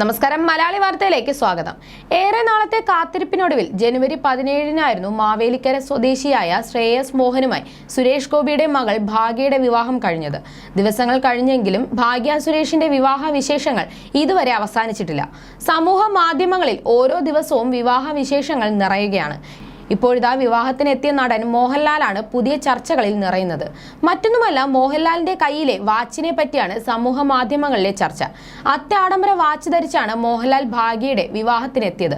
നമസ്കാരം. മലയാളി വാർത്തയിലേക്ക് സ്വാഗതം. ഏറെ നാളത്തെ കാത്തിരിപ്പിനൊടുവിൽ ജനുവരി പതിനേഴിനായിരുന്നു മാവേലിക്കര സ്വദേശിയായ ശ്രേയസ് മോഹനുമായി സുരേഷ് ഗോപിയുടെ മകൾ ഭാഗ്യയുടെ വിവാഹം കഴിഞ്ഞത്. ദിവസങ്ങൾ കഴിഞ്ഞെങ്കിലും ഭാഗ്യ സുരേഷിന്റെ വിവാഹ വിശേഷങ്ങൾ ഇതുവരെ അവസാനിച്ചിട്ടില്ല. സമൂഹ മാധ്യമങ്ങളിൽ ഓരോ ദിവസവും വിവാഹ വിശേഷങ്ങൾ നിറയുകയാണ്. ഇപ്പോഴിതാ വിവാഹത്തിനെത്തിയ നടൻ മോഹൻലാലാണ് പുതിയ ചർച്ചകളിൽ നിറയുന്നത്. മറ്റൊന്നുമല്ല മോഹൻലാലിന്റെ കയ്യിലെ വാച്ചിനെ പറ്റിയാണ് സമൂഹ മാധ്യമങ്ങളിലെ ചർച്ച. അത്യാഡംബര വാച്ച് ധരിച്ചാണ് മോഹൻലാൽ ഭാഗ്യയുടെ വിവാഹത്തിനെത്തിയത്.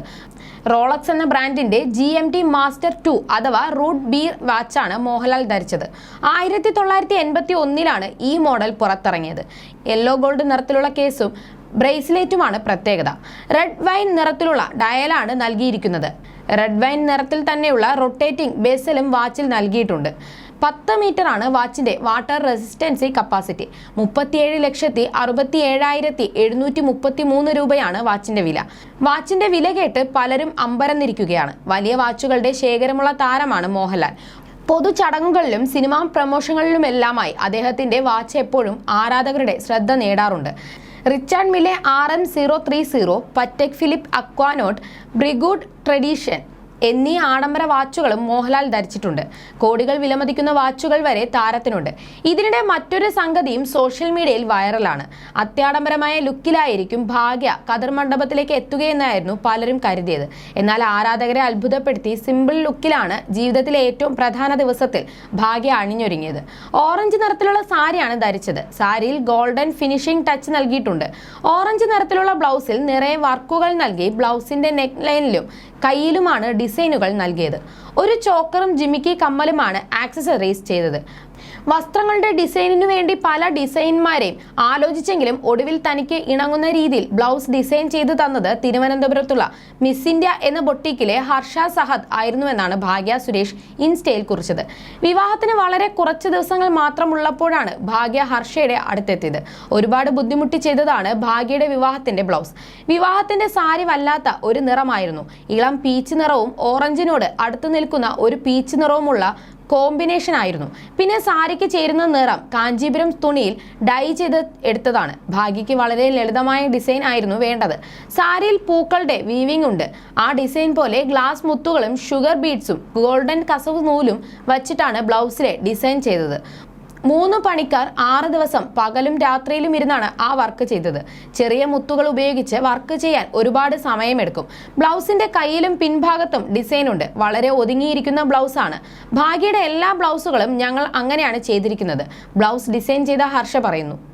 റോളക്സ് എന്ന ബ്രാൻഡിന്റെ G M T master two അഥവാ റൂട്ട് ബി വാച്ചാണ് മോഹൻലാൽ ധരിച്ചത്. ആയിരത്തി തൊള്ളായിരത്തി എൺപത്തി ഒന്നിലാണ് ഈ മോഡൽ പുറത്തിറങ്ങിയത്. യെല്ലോ ഗോൾഡ് നിറത്തിലുള്ള കേസും ബ്രേസ്ലെറ്റുമാണ് പ്രത്യേകത. റെഡ് വൈൻ നിറത്തിലുള്ള ഡയലാണ് നൽകിയിരിക്കുന്നത്. റെഡ് വൈൻ നിറത്തിൽ തന്നെയുള്ള റൊട്ടേറ്റിംഗ് ബേസലും വാച്ചിൽ നൽകിയിട്ടുണ്ട്. പത്ത് മീറ്റർ ആണ് വാച്ചിന്റെ വാട്ടർ റെസിസ്റ്റൻസി കപ്പാസിറ്റി. മുപ്പത്തിയേഴ് ലക്ഷത്തി അറുപത്തി ഏഴായിരത്തി എഴുന്നൂറ്റി മുപ്പത്തി മൂന്ന് രൂപയാണ് വാച്ചിന്റെ വില. വാച്ചിന്റെ വില കേട്ട് പലരും അമ്പരന്നിരിക്കുകയാണ്. വലിയ വാച്ചുകളുടെ ശേഖരമുള്ള താരമാണ് മോഹൻലാൽ. പൊതു ചടങ്ങുകളിലും സിനിമാ പ്രമോഷനുകളിലുമെല്ലാമായി അദ്ദേഹത്തിന്റെ വാച്ച് എപ്പോഴും ആരാധകരുടെ ശ്രദ്ധ നേടാറുണ്ട്. Richard Mille R M zero three zero Patek Philippe Aquanaut Breguet Tradition എന്നീ ആഡംബര വാച്ചുകളും മോഹൻലാൽ ധരിച്ചിട്ടുണ്ട്. കോടികൾ വിലമതിക്കുന്ന വാച്ചുകൾ വരെ താരത്തിനുണ്ട്. ഇതിനിടെ മറ്റൊരു സംഗതിയും സോഷ്യൽ മീഡിയയിൽ വൈറലാണ്. അത്യാഡംബരമായ ലുക്കിലായിരിക്കും ഭാഗ്യ കതിർ മണ്ഡപത്തിലേക്ക് എത്തുകയെന്നായിരുന്നു പലരും കരുതിയത്. എന്നാൽ ആരാധകരെ അത്ഭുതപ്പെടുത്തി സിമ്പിൾ ലുക്കിലാണ് ജീവിതത്തിലെ ഏറ്റവും പ്രധാന ദിവസത്തിൽ ഭാഗ്യ അണിഞ്ഞൊരുങ്ങിയത്. ഓറഞ്ച് നിറത്തിലുള്ള സാരിയാണ് ധരിച്ചത്. സാരിയിൽ ഗോൾഡൻ ഫിനിഷിംഗ് ടച്ച് നൽകിയിട്ടുണ്ട്. ഓറഞ്ച് നിറത്തിലുള്ള ബ്ലൗസിൽ നിറയെ വർക്കുകൾ നൽകി ബ്ലൗസിന്റെ നെക്ക് ലൈനിലും കയ്യിലുമാണ് ഡിസൈനുകൾ നൽകിയത്. ഒരു ചോക്കറും ജിമിക്കി കമ്മലുമാണ് ആക്സസറീസ് ചെയ്തത്. വസ്ത്രങ്ങളുടെ ഡിസൈനിനു വേണ്ടി പല ഡിസൈൻമാരെയും ആലോചിച്ചെങ്കിലും ഒടുവിൽ തനിക്ക് ഇണങ്ങുന്ന രീതിയിൽ ബ്ലൗസ് ഡിസൈൻ ചെയ്തു തന്നത് തിരുവനന്തപുരത്തുള്ള മിസ് ഇന്ത്യ എന്ന ബൊട്ടീക്കിലെ ഹർഷ സഹദ് ആയിരുന്നുവെന്നാണ് ഭാഗ്യ സുരേഷ് ഇൻസ്റ്റയിൽ കുറിച്ചത്. വിവാഹത്തിന് വളരെ കുറച്ച് ദിവസങ്ങൾ മാത്രമുള്ളപ്പോഴാണ് ഭാഗ്യ ഹർഷയുടെ അടുത്തെത്തിയത്. ഒരുപാട് ബുദ്ധിമുട്ടി ചെയ്തതാണ് ഭാഗ്യയുടെ വിവാഹത്തിന്റെ ബ്ലൗസ്. വിവാഹത്തിന്റെ സാരി വല്ലാത്ത ഒരു നിറമായിരുന്നു. ഇളം പീച്ച് നിറവും ഓറഞ്ചിനോട് അടുത്തു നിൽക്കുന്ന ഒരു പീച്ച് നിറവുമുള്ള കോമ്പിനേഷൻ ആയിരുന്നു. പിന്നെ സാരിക്ക് ചേരുന്ന നിറം കാഞ്ചീപുരം തുണിയിൽ ഡൈ ചെയ്ത് എടുത്തതാണ്. ഭാഗ്യയ്ക്ക് വളരെ ലളിതമായ ഡിസൈൻ ആയിരുന്നു വേണ്ടത്. സാരിയിൽ പൂക്കളുടെ വീവിംഗ് ഉണ്ട്. ആ ഡിസൈൻ പോലെ ഗ്ലാസ് മുത്തുകളും ഷുഗർ ബീഡ്സും ഗോൾഡൻ കസവ് നൂലും വച്ചിട്ടാണ് ബ്ലൗസിലെ ഡിസൈൻ ചെയ്തത്. മൂന്ന് പണിക്കാർ ആറ് ദിവസം പകലും രാത്രിയിലും ഇരുന്നാണ് ആ വർക്ക് ചെയ്തത്. ചെറിയ മുത്തുകൾ ഉപയോഗിച്ച് വർക്ക് ചെയ്യാൻ ഒരുപാട് സമയമെടുക്കും. ബ്ലൗസിന്റെ കയ്യിലും പിൻഭാഗത്തും ഡിസൈൻ ഉണ്ട്. വളരെ ഒതുങ്ങിയിരിക്കുന്ന ബ്ലൗസാണ് ഭാഗ്യയുടെ എല്ലാ ബ്ലൗസുകളും ഞങ്ങൾ അങ്ങനെയാണ് ചെയ്തിരിക്കുന്നത്. ബ്ലൗസ് ഡിസൈൻ ചെയ്ത ഹർഷ പറയുന്നു.